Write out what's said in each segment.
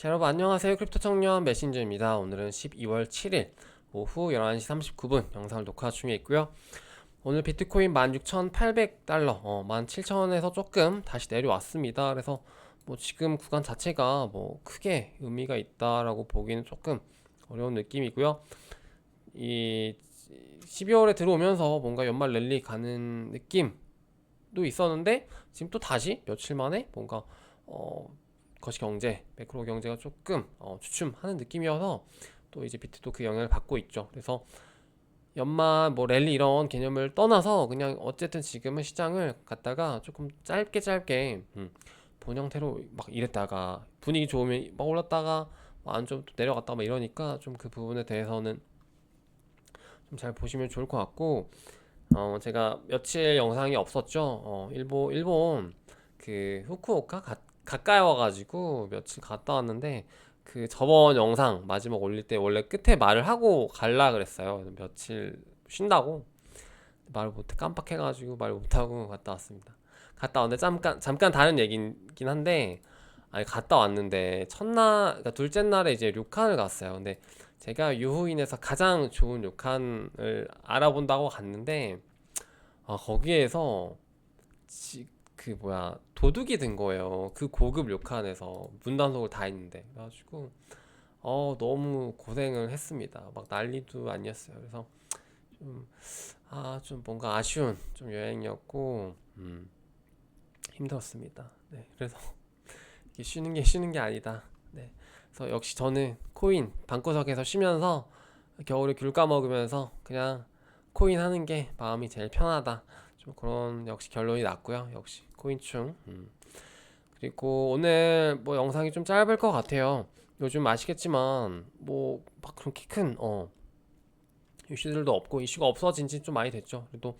자, 여러분 안녕하세요. 크립토 청년 메신저입니다. 오늘은 12월 7일 오후 11시 39분 영상을 녹화 중에 있고요. 오늘 비트코인 16,800달러, 어, 17,000원에서 조금 다시 내려왔습니다. 그래서 뭐 지금 구간 자체가 뭐 크게 의미가 있다라고 보기는 조금 어려운 느낌이고요. 이 12월에 들어오면서 뭔가 연말 랠리 가는 느낌도 있었는데 지금 또 다시 며칠 만에 뭔가 어 거시 경제, 매크로 경제가 조금 어, 주춤하는 느낌이어서 또 이제 비트도 그 영향을 받고 있죠. 그래서 연말 뭐 랠리 이런 개념을 떠나서 그냥 어쨌든 지금은 시장을 갖다가 조금 짧게 짧게 음, 본 형태로 막 이랬다가 분위기 좋으면 막 올랐다가 안 좋으면 또 내려갔다가 막 이러니까 좀 그 부분에 대해서는 좀 잘 보시면 좋을 것 같고 어 제가 며칠 영상이 없었죠. 어 일본 일본 그 후쿠오카 가, 가까이 와가지고 며칠 갔다 왔는데 그 저번 영상 마지막 올릴 때 원래 끝에 말을 하고 갈라 그랬어요. 며칠 쉰다고 말을 못해 깜빡해가지고 말 못하고 갔다 왔습니다. 갔다 왔는데 잠깐 잠깐 다른 얘기긴 한데 아니 갔다 왔는데 첫날 그러니까 둘째 날에 이제 료칸을 갔어요. 근데 제가 유후인에서 가장 좋은 료칸을 알아본다고 갔는데 아 거기에서 지, 그 뭐야 도둑이 든 거예요. 그 고급 료칸에서 문단속을 다 했는데 그래가지고 어 너무 고생을 했습니다. 막 난리도 아니었어요. 그래서 좀 아 좀 뭔가 아쉬운 좀 여행이었고 음, 힘들었습니다. 네 그래서 쉬는 게 쉬는 게 아니다. 네 그래서 역시 저는 코인 방구석에서 쉬면서 겨울에 귤 까먹으면서 그냥 코인 하는 게 마음이 제일 편하다. 좀 그런 역시 결론이 났고요. 역시 코인충. 음. 그리고 오늘 뭐 영상이 좀 짧을 것 같아요. 요즘 아시겠지만 뭐 막 그렇게 큰 어, 이슈들도 없고 이슈가 없어진 지 좀 많이 됐죠. 그래도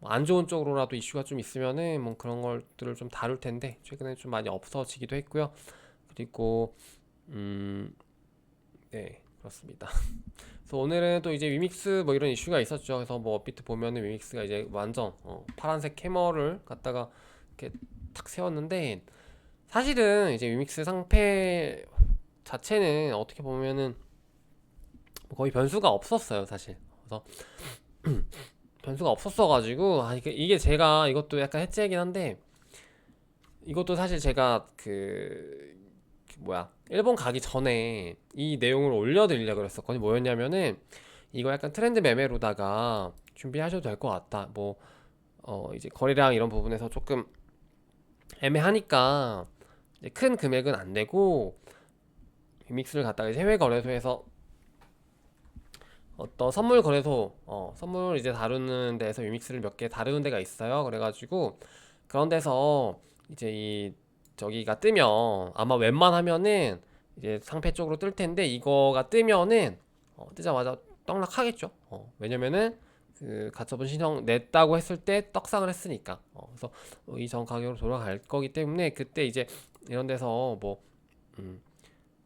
뭐안 좋은 쪽으로라도 이슈가 좀 있으면은 뭐 그런 것들을 좀 다룰 텐데 최근에 좀 많이 없어지기도 했고요. 그리고 음, 네 그렇습니다. 그래서 오늘은 또 이제 위믹스 뭐 이런 이슈가 있었죠. 그래서 뭐 업비트 보면은 위믹스가 이제 완전 어, 파란색 캐머를 갖다가 이렇게 탁 세웠는데 사실은 이제 위믹스 상패 자체는 어떻게 보면은 뭐 거의 변수가 없었어요, 사실. 그래서 변수가 없었어가지고 아 이게 제가 이것도 약간 해체이긴 한데 이것도 사실 제가 그, 그 뭐야 일본 가기 전에 이 내용을 올려드리려고 그랬었거든요. 뭐였냐면은 이거 약간 트렌드 매매로다가 준비하셔도 될 것 같다. 뭐 어 이제 거래량 이런 부분에서 조금 애매하니까 큰 금액은 안 되고 믹스를 갖다가 해외 거래소에서 어떤 선물 거래소 어 선물 이제 다루는 데에서 유믹스를 몇 개 다루는 데가 있어요. 그래가지고 그런 데서 이제 이 저기가 뜨면 아마 웬만하면은 이제 상패 쪽으로 뜰 텐데 이거가 뜨면은 어, 뜨자마자 떡락하겠죠. 어, 왜냐면은 그 가처분 신청 냈다고 했을 때 떡상을 했으니까. 어, 그래서 이전 가격으로 돌아갈 거기 때문에 그때 이제 이런 데서 뭐 음,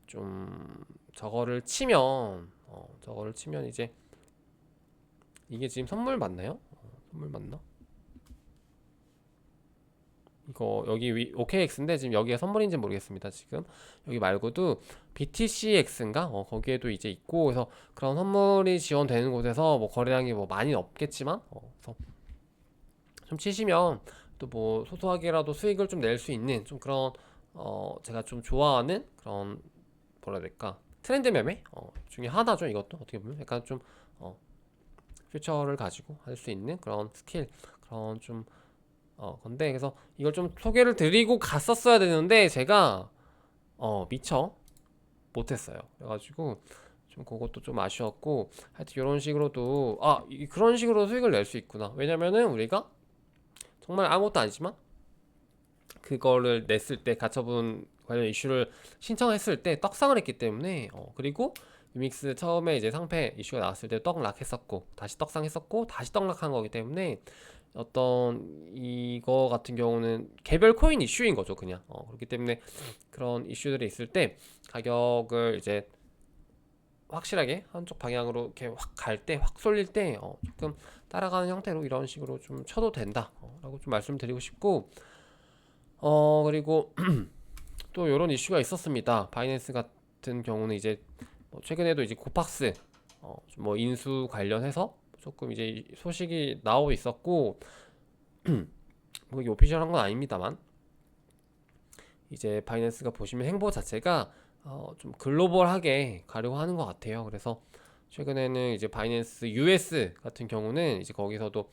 좀 저거를 치면 어, 저거를 치면 이제 이게 지금 선물 맞나요? 어, 선물 맞나? 이거 여기 위, OKX인데 지금 여기가 선물인지 모르겠습니다. 지금 여기 말고도 BTCX인가? 어, 거기에도 이제 있고 그래서 그런 선물이 지원되는 곳에서 뭐 거래량이 뭐 많이 없겠지만 어, 그래서 좀 치시면 또 뭐 소소하게라도 수익을 좀 낼 수 있는 좀 그런 어 제가 좀 좋아하는 그런 뭐라 해야 될까 트렌드 매매 어, 중에 하나죠 이것도 어떻게 보면 약간 좀 어, 퓨처를 가지고 할 수 있는 그런 스킬 그런 좀 어, 건데 그래서 이걸 좀 소개를 드리고 갔었어야 되는데 제가 어, 미처 못했어요. 그래가지고 좀 그것도 좀 아쉬웠고 하여튼 이런 식으로도 아 이- 그런 식으로 수익을 낼 수 있구나. 왜냐면은 우리가 정말 아무것도 아니지만 그거를 냈을 때 가처분 관련 이슈를 신청했을 때 떡상을 했기 때문에 어, 그리고 유믹스 처음에 이제 상패 이슈가 나왔을 때 떡락했었고 다시 떡상했었고 다시 떡락한 거기 때문에 어떤 이거 같은 경우는 개별 코인 이슈인 거죠 그냥 어, 그렇기 때문에 그런 이슈들이 있을 때 가격을 이제 확실하게 한쪽 방향으로 이렇게 확 갈 때 확 쏠릴 때 어, 조금 따라가는 형태로 이런 식으로 좀 쳐도 된다 어, 라고 좀 말씀드리고 싶고 어 그리고 또 이런 이슈가 있었습니다. 바이낸스 같은 경우는 이제 뭐 최근에도 이제 고팍스 어, 좀뭐 인수 관련해서 조금 이제 이 소식이 나오고 있었고 뭐 이게 오피셜한 건 아닙니다만 이제 바이낸스가 보시면 행보 자체가 어, 좀 글로벌하게 가려고 하는 것 같아요. 그래서 최근에는 이제 바이낸스 US 같은 경우는 이제 거기서도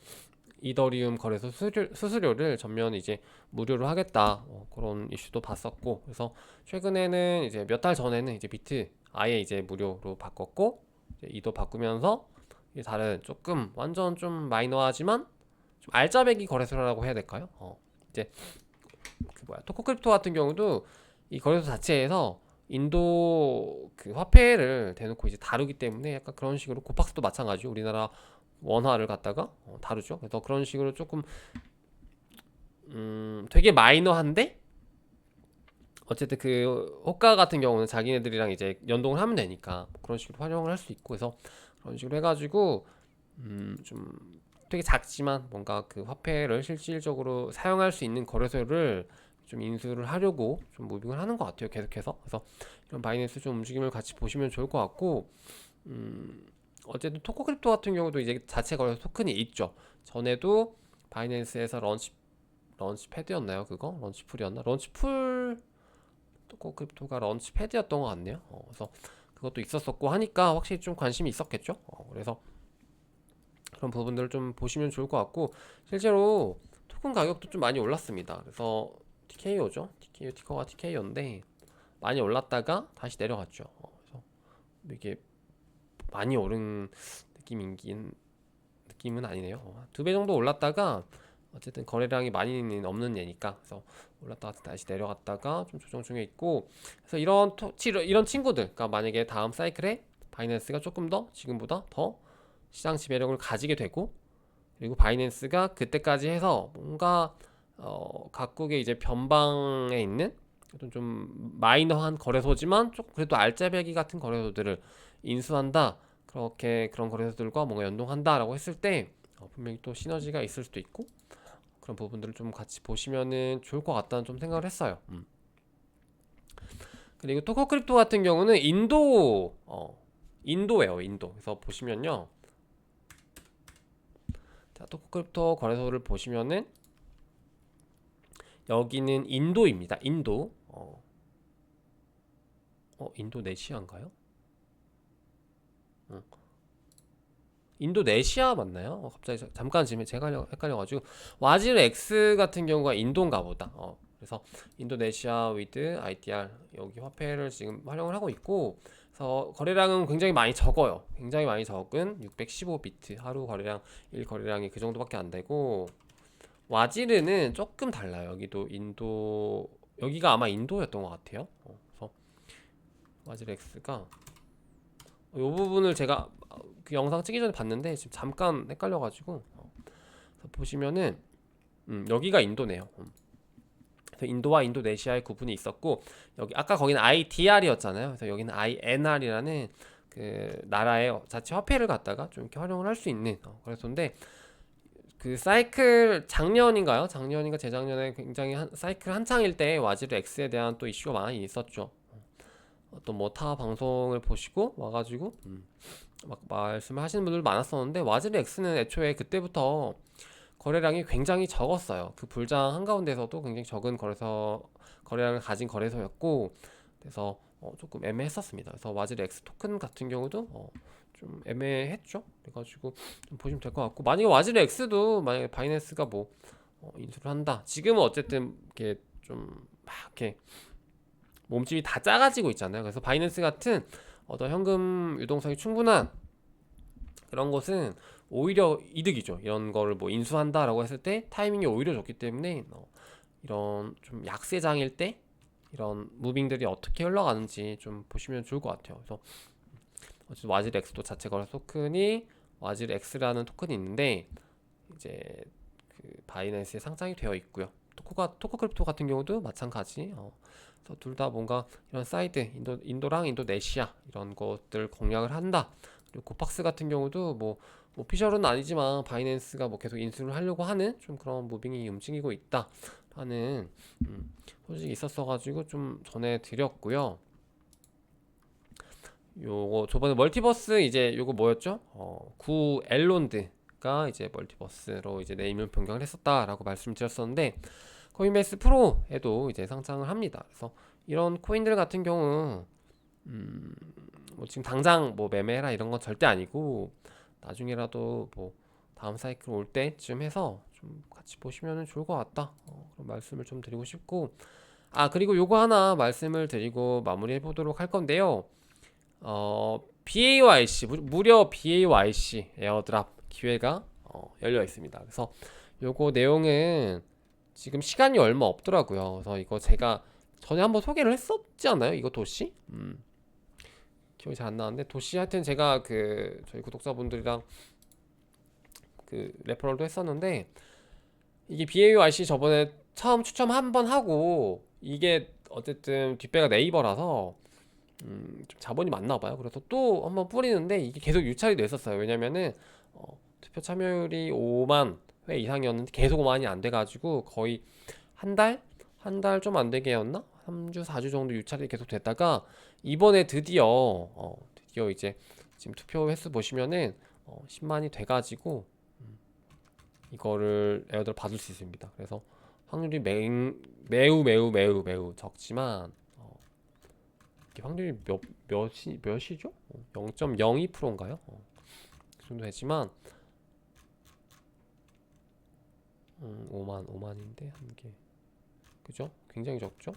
이더리움 거래소 수수료, 수수료를 전면 이제 무료로 하겠다 어, 그런 이슈도 봤었고 그래서 최근에는 이제 몇 달 전에는 이제 비트 아예 이제 무료로 바꿨고 이제 이도 바꾸면서 다른 조금 완전 좀 마이너하지만 좀 알짜배기 거래소라고 해야 될까요? 어, 이제 그 뭐야 토코크립토 같은 경우도 이 거래소 자체에서 인도 그 화폐를 대놓고 이제 다루기 때문에 약간 그런 식으로 고팍스도 마찬가지고 우리나라 원화를 갖다가 어, 다루죠. 그래서 그런 식으로 조금 음 되게 마이너한데 어쨌든 그 호가 같은 경우는 자기네들이랑 이제 연동을 하면 되니까 그런 식으로 활용을 할 수 있고 그래서 그런 식으로 해가지고 음 좀 되게 작지만 뭔가 그 화폐를 실질적으로 사용할 수 있는 거래소를 좀 인수를 하려고 좀 무빙을 하는 것 같아요 계속해서. 그래서 이런 바이낸스 좀 움직임을 같이 보시면 좋을 것 같고 음 어쨌든 토코 크립토 같은 경우도 이제 자체 거래소 토큰이 있죠. 전에도 바이낸스에서 런치 런치 패드였나요 그거? 런치 풀이었나? 런치 풀 토코 크립토가 런치 패드였던 것 같네요. 어, 그래서 그것도 있었었고 하니까 확실히 좀 관심이 있었겠죠? 어, 그래서 그런 부분들을 좀 보시면 좋을 것 같고 실제로 토큰 가격도 좀 많이 올랐습니다. 그래서 TKO죠? TKO 티커가 TKO인데 많이 올랐다가 다시 내려갔죠. 어, 그래서 이게 많이 오른 느낌이긴 느낌은 아니네요. 두 배 정도 올랐다가 어쨌든 거래량이 많이는 없는 예니까. 그래서 올랐다가 다시 내려갔다가 좀 조정 중에 있고. 그래서 이런 토, 치- 이런 친구들 그러니까 만약에 다음 사이클에 바이낸스가 조금 더 지금보다 더 시장 지배력을 가지게 되고 그리고 바이낸스가 그때까지 해서 뭔가 어, 각국의 이제 변방에 있는 어떤 좀 마이너한 거래소지만 좀 그래도 알짜배기 같은 거래소들을 인수한다. 그렇게 그런 거래소들과 뭔가 연동한다라고 했을 때 어, 분명히 또 시너지가 있을 수도 있고 그런 부분들을 좀 같이 보시면은 좋을 것 같다는 좀 생각을 했어요. 음. 그리고 토커 크립토 같은 경우는 인도 어 인도예요 인도. 그래서 보시면요. 자 토커 크립토 거래소를 보시면은 여기는 인도입니다. 인도. 어, 어 인도네시아인가요? 어. 인도네시아 맞나요? 어, 갑자기 자- 잠깐 지금 제가 헷갈려- 헷갈려가지고 와질 X 같은 경우가 인도인가 보다. 어, 그래서 인도네시아 위드 IDR 여기 화폐를 지금 활용을 하고 있고, 그래서 거래량은 굉장히 많이 적어요. 굉장히 많이 적은 615비트 하루 거래량 1 거래량이 그 정도밖에 안 되고 와지르는 조금 달라요. 여기도 인도 여기가 아마 인도였던 것 같아요. 어, 그래서 와지르 X가 이 부분을 제가 어, 그 영상 찍기 전에 봤는데 지금 잠깐 헷갈려가지고 어, 보시면은 음, 여기가 인도네요. 음. 그래서 인도와 인도네시아의 구분이 있었고 여기 아까 거기는 IDR이었잖아요. 그래서 여기는 INR이라는 그 나라의 자체 화폐를 갖다가 좀 이렇게 활용을 할 수 있는 어, 그래서인데 그 사이클 작년인가요? 작년인가 재작년에 굉장히 한, 사이클 한창일 때 와지르 X에 대한 또 이슈가 많이 있었죠. 어떤 뭐 타 방송을 보시고 와가지고 음, 막 말씀을 하시는 분들 많았었는데 와지르 X는 애초에 그때부터 거래량이 굉장히 적었어요. 그 불장 한가운데서도 굉장히 적은 거래소 거래량을 가진 거래소였고 그래서 어, 조금 애매했었습니다. 그래서 와지르 X 토큰 같은 경우도 어, 좀 애매했죠. 그래가지고 좀 보시면 될 것 같고 만약에 와지르 X도 만약에 바이낸스가 뭐 어, 인수를 한다. 지금은 어쨌든 이렇게 좀 막 이렇게 몸집이 다 작아지고 있잖아요. 그래서 바이낸스 같은 어떤 현금 유동성이 충분한 그런 것은 오히려 이득이죠. 이런 거를 뭐 인수한다라고 했을 때 타이밍이 오히려 좋기 때문에 어, 이런 좀 약세장일 때 이런 무빙들이 어떻게 흘러가는지 좀 보시면 좋을 것 같아요. 그래서 어쨌든 와질 X도 자체 거래 토큰이 와질 X라는 토큰이 있는데 이제 그 바이낸스에 상장이 되어 있고요. 토코가 토코 크립토 같은 경우도 마찬가지. 어, 둘 다 뭔가 이런 사이드 인도 인도랑 인도네시아 이런 것들 공략을 한다. 그리고 고팍스 같은 경우도 뭐 오피셜은 아니지만 바이낸스가 뭐 계속 인수를 하려고 하는 좀 그런 무빙이 움직이고 있다. 하는 음, 소식이 있었어가지고 좀 전해드렸고요. 요거 저번에 멀티버스 이제 요거 뭐였죠? 어, 구 엘론드가 이제 멀티버스로 이제 네임을 변경을 했었다라고 말씀드렸었는데 코인베이스 프로에도 이제 상장을 합니다. 그래서 이런 코인들 같은 경우 음, 뭐 지금 당장 뭐 매매해라 이런 건 절대 아니고 나중에라도 뭐 다음 사이클 올 때쯤 해서 좀 같이 보시면 좋을 것 같다. 어, 그런 말씀을 좀 드리고 싶고 아 그리고 요거 하나 말씀을 드리고 마무리해 보도록 할 건데요. 어, BAYC 무- 무려 BAYC 에어드랍 기회가 어, 열려 있습니다. 그래서 요거 내용은 지금 시간이 얼마 없더라고요. 그래서 이거 제가 전에 한번 소개를 했었지 않나요? 이거 도시? 음. 기억이 잘 안 나는데 도시 하여튼 제가 그 저희 구독자분들이랑 그 레퍼럴도 했었는데 이게 BAYC 저번에 처음 추첨 한 번 하고 이게 어쨌든 뒷배가 네이버라서 음, 좀 자본이 많나 봐요. 그래서 또 한번 뿌리는데 이게 계속 유찰이 됐었어요. 왜냐면은 어, 투표 참여율이 5만 회 이상이었는데 계속 5만이 안 돼가지고 거의 한 달? 한 달 좀 안 되게였나? 3주, 4주 정도 유찰이 계속 됐다가 이번에 드디어 어, 드디어 이제 지금 투표 횟수 보시면은 어, 10만이 돼가지고 음, 이거를 에어드랍 받을 수 있습니다. 그래서 확률이 매, 매우 매우 매우 매우 적지만 어, 확률이 몇 몇이 몇이죠? 0.02%인가요? 어, 그 정도 되지만 음, 5만 5만인데 한 개. 그죠? 굉장히 적죠?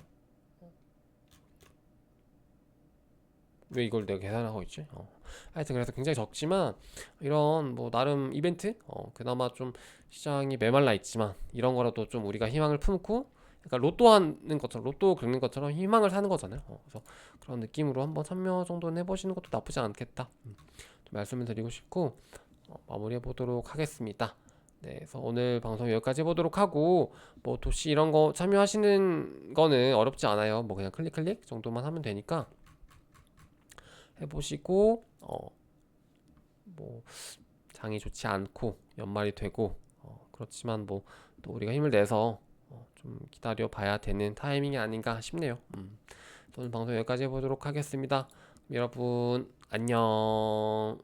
왜 이걸 내가 계산하고 있지? 어. 하여튼 그래서 굉장히 적지만 이런 뭐 나름 이벤트 어, 그나마 좀 시장이 메말라 있지만 이런 거라도 좀 우리가 희망을 품고 약간 로또 하는 것처럼 로또 긁는 것처럼 희망을 사는 거잖아요. 어, 그래서 그런 느낌으로 한번 참여 정도는 해보시는 것도 나쁘지 않겠다. 음, 좀 말씀을 드리고 싶고 어, 마무리해 보도록 하겠습니다. 네, 그래서 오늘 방송 여기까지 해보도록 하고 뭐 도시 이런 거 참여하시는 거는 어렵지 않아요. 뭐 그냥 클릭 클릭 정도만 하면 되니까 해보시고 어뭐 장이 좋지 않고 연말이 되고 어, 그렇지만 뭐 또 우리가 힘을 내서 어, 좀 기다려 봐야 되는 타이밍이 아닌가 싶네요. 음. 오늘 방송 여기까지 해보도록 하겠습니다. 여러분 안녕.